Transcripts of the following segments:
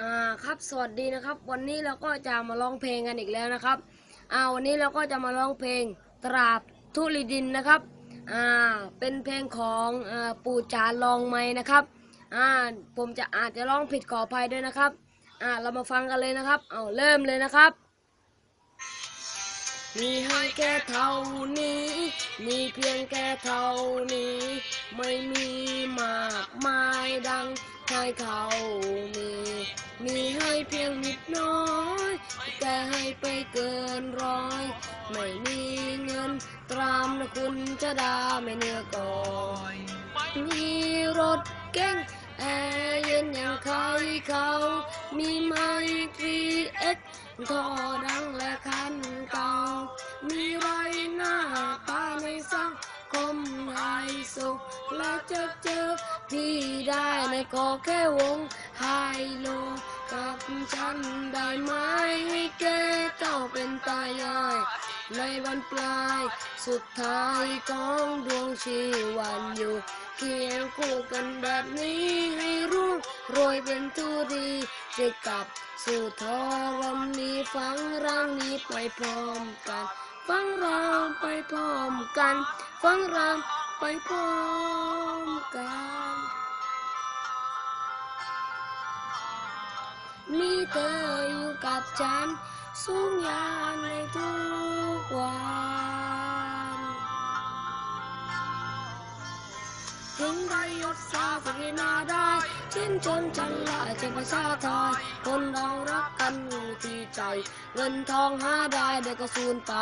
อ่าครับสวัสดีนะครับ วันนี้เราก็จะมาร้องเพลงกันอีกแล้วนะครับอ่าวันนี้เราก็จะมาร้องเพลงตราบทุลิดินนะครับอ่าเป็นเพลงของอ่าปู่จานลองไม้นะครับอ่าผมจะอาจจะร้องผิดขออภัยด้วยนะครับอ่าเรามาฟังกันเลยนะครับเอาเริ่มเลยนะครับ มีให้แค่เท่านี้ มีเพียงแค่เท่านี้ ไม่มีมากมายดังให้เขามี เพียงนิดน้อยแต่ให้ไปเกินร้อย ไม่มีเงินตรามนะคุณจะดาไม่เนื้อก่อนมีรถเก๋งแอร์เย็นอย่างใครเขา มีไมตรีเอ็กท่อดังและคันเก่า มีไรหน้าตาในสังคมไฮโซและจะเจอที่ได้ในก็แค่วงไฮโล ฉันได้ไหมให้แกเจ้าเป็นตายาย ในวันปลายสุดท้ายของดวงชีวันอยู่ เคียงคู่กันแบบนี้ให้รุ่งโรยเป็นทุรีจะกลับสู่ทอรณีฟังร่างนี้ไปพร้อมกัน ฟังราไปพร้อมกัน ฟังราไปพร้อมกัน มีเธออยู่กับฉันสูงยามในทุกวันถึงได้ยศสาสกินาได้ชื่นชนฉันละจะประชาไทยคนเรารักกัน ใจ เงินทองหาได้เดี๋ยวก็สูญไป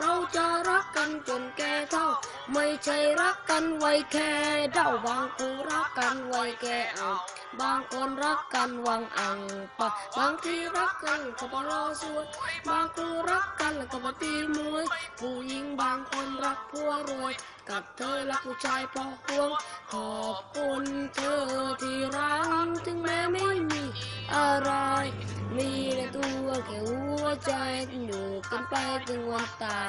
เราจะรักกันจนแก่เท่า ไม่ใช่รักกันไว้แค่เด้าบางคู่รักกันไว้แค่เอาบางคนรักกันวังอังปะบางทีรักกันก็ปรอสวยบางคู่รักกันแล้วก็มาตีมวย ผู้หญิงบางคนรักผัวรวย กับเธอรักผู้ชายเพราะห่วง ขอบคุณเธอที่รักถึงแม้ไม่มีอะไร มีในตัวแค่หัวใจอยู่กันไปถึงวันตาย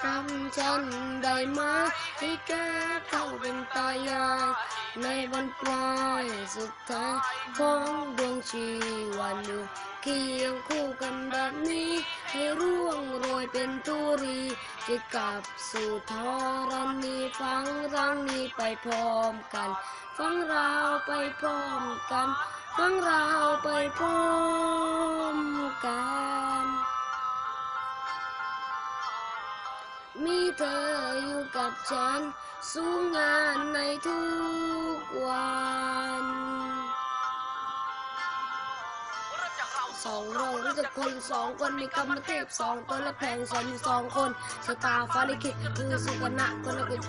ทำฉันได้ไหมให้แกเข้าเป็นตายายในวันปลายสุดท้ายของดวงชีวันอยู่เคียงคู่กันแบบนี้ เป็นทุรีจะกลับสู่ทอรณีฟังรังนี้ไปพร้อมกัน ฟังเราไปพร้อมกัน ฟังเราไปพร้อมกัน มีเธออยู่กับฉัน สู้งานในทุก สองเรารู้จักคนสองคนมีกรรมเทพสองตัวและแผงสอนอยู่สองคนชะตาฟ้าลิขิตคือสุวรรณะคนละคน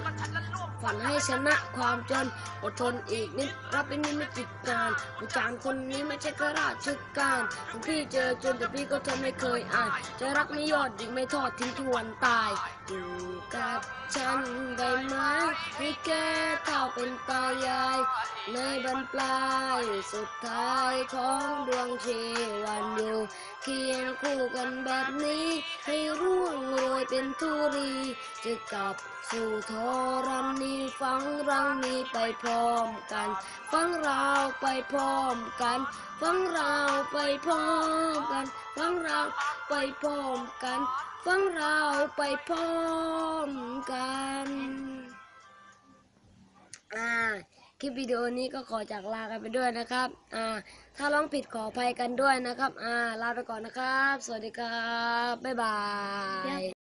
ฝันให้ชนะความจนอดทนอีกนิดรับเป็นนิม่ติดงานผู้จางคนนี้ไม่ใช่ข้าราชการถึงพี่เจอจนแต่พี่ก็ทนไม่เคยอ่านใจรักไม่ยอดยิ่งไม่ทอดทิ้งทวนตายอยู่กับฉันได้ไหมให้แกเท่าเป็นตายายในบรรปลายสุดท้ายของดวงชีวันอยู่เคียงคู่กันแบบนี้ ให้ร่วงโรยเป็นทุรี จะกลับสู่ทรันนี้ฟังรังนี้ไปพร้อมกัน ฟังเราไปพร้อมกัน ฟังเราไปพร้อมกัน ฟังเราไปพร้อมกัน ฟังเราไปพร้อมกันอ่า ลิปวิดีโอนี้ก็ขอจากลากันไปด้วยนะครับ อ่า ถ้าร้องผิดขออภัยกันด้วยนะครับ อ่า ลาไปก่อนนะครับ สวัสดีครับ บ๊ายบาย